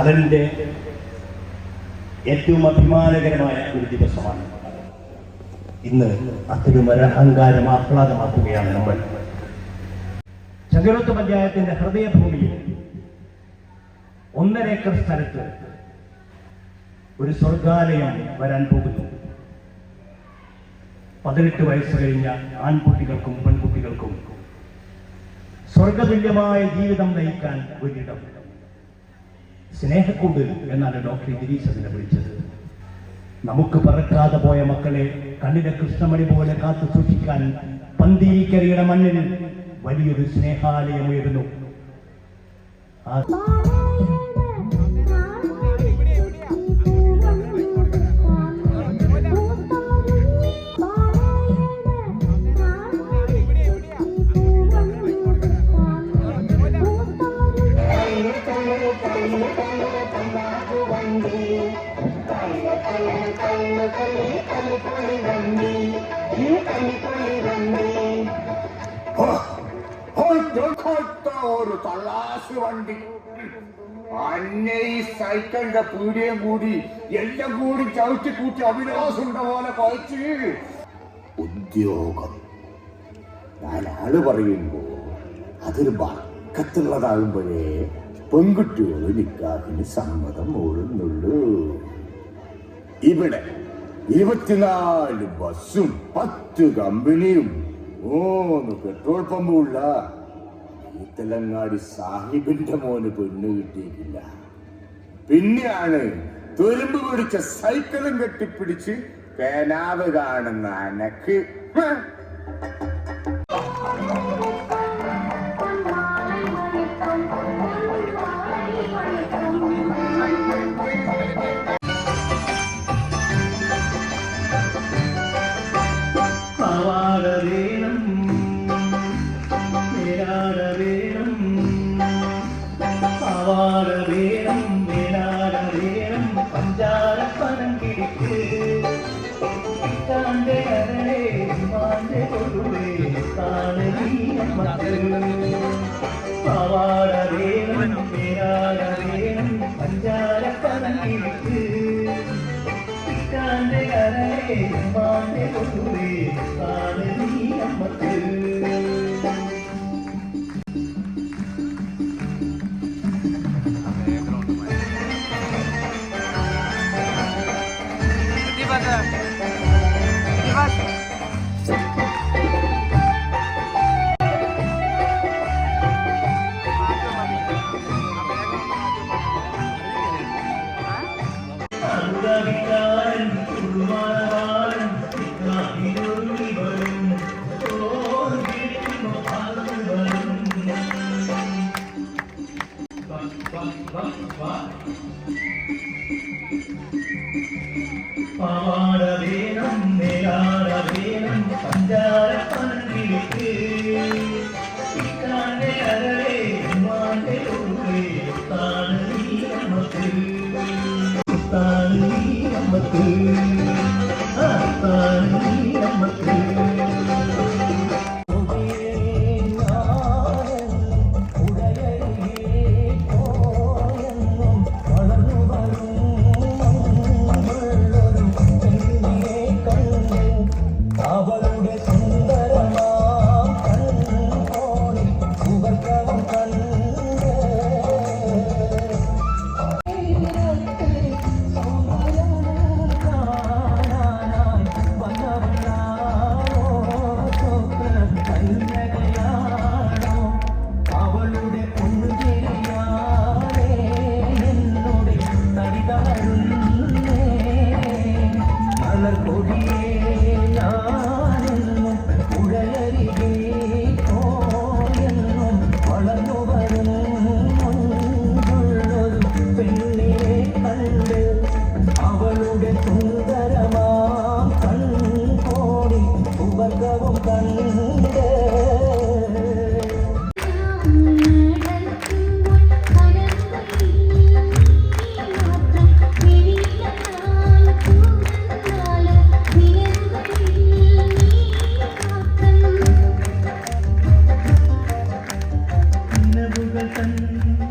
കടലിന്റെ ഏറ്റവും അഭിമാനകരമായ ഒരു ദിവസമാണ്. ഇന്ന് അത്തരം ഒരു അഹങ്കാരം ആഹ്ലാദമാക്കുകയാണ് നമ്മൾ. ചങ്കരോത്ത് പഞ്ചായത്തിന്റെ ഹൃദയഭൂമിയിൽ ഒന്നര ഏക്കർ സ്ഥലത്ത് ഒരു സ്വർഗാലയം വരാൻ പോകുന്നു. പതിനെട്ട് വയസ്സ് കഴിഞ്ഞ ആൺകുട്ടികൾക്കും പെൺകുട്ടികൾക്കും സ്വർഗതുല്യമായ ജീവിതം നയിക്കാൻ ഒരിടം. സ്നേഹക്കൂട് എന്നാണ് ഡോക്ടർ ഗിരീഷ് അതിനെ വിളിച്ചത്. നമുക്ക് പറക്കാതെ പോയ മക്കളെ കണ്ണിലെ കൃഷ്ണമണി പോലെ കാത്തു സൂക്ഷിക്കാൻ പന്തീരിക്കരയുടെ മണ്ണിൽ വലിയൊരു സ്നേഹാലയം ഉയരുന്നു ആ വണ്ടി അന്നെ ഈ സൈക്കിളിന്റെ പീടിയും കൂടി എല്ലാം കൂടി ചവിട്ടി കൂട്ടി അവിലാസുണ്ട പോലെ കുറച്ച് ഉദ്യോഗം ഞാൻ ആൾ പറയുമ്പോ അതൊരു ബക്കത്തുള്ളതാകുമ്പോഴേ പെൺകുട്ടികൾ നിക്കാഹിന് സമ്മതം മൂടുന്നുള്ളൂ ഇവിടെ ഇരുപത്തിനാല് ബസ്സും പത്ത് കമ്പനിയും. മൂന്ന് പെട്രോൾ പമ്പുമുള്ള ഈ തെലങ്ങാടി സാഹിബിന്റെ മോന് പെണ്ണ് കിട്ടിയിട്ടില്ല. പിന്നെയാണ് തുരുമ്പ് പിടിച്ച സൈക്കിളും കെട്ടിപ്പിടിച്ച് പേനാവ് കാണുന്ന അനക്ക്. പാവാട വേണം മേലാട വേണം പഞ്ചാര പണം കിടിക്ക് പാവാട വേണം മേലാട വേണം പഞ്ചാര പണം കിടിക്ക്. ഇത്താന്റെ കരളെ കൊടുവേ. പാവാട വേണം മേലാട വേണം പനങ്കിലേക്ക് ഇക്കാന്റെ അരളെ ഉമ്മാന്റെ ഉള്ളേ താണ് നീ നമുക്ക് നമുക്ക് സുവർഗവും you.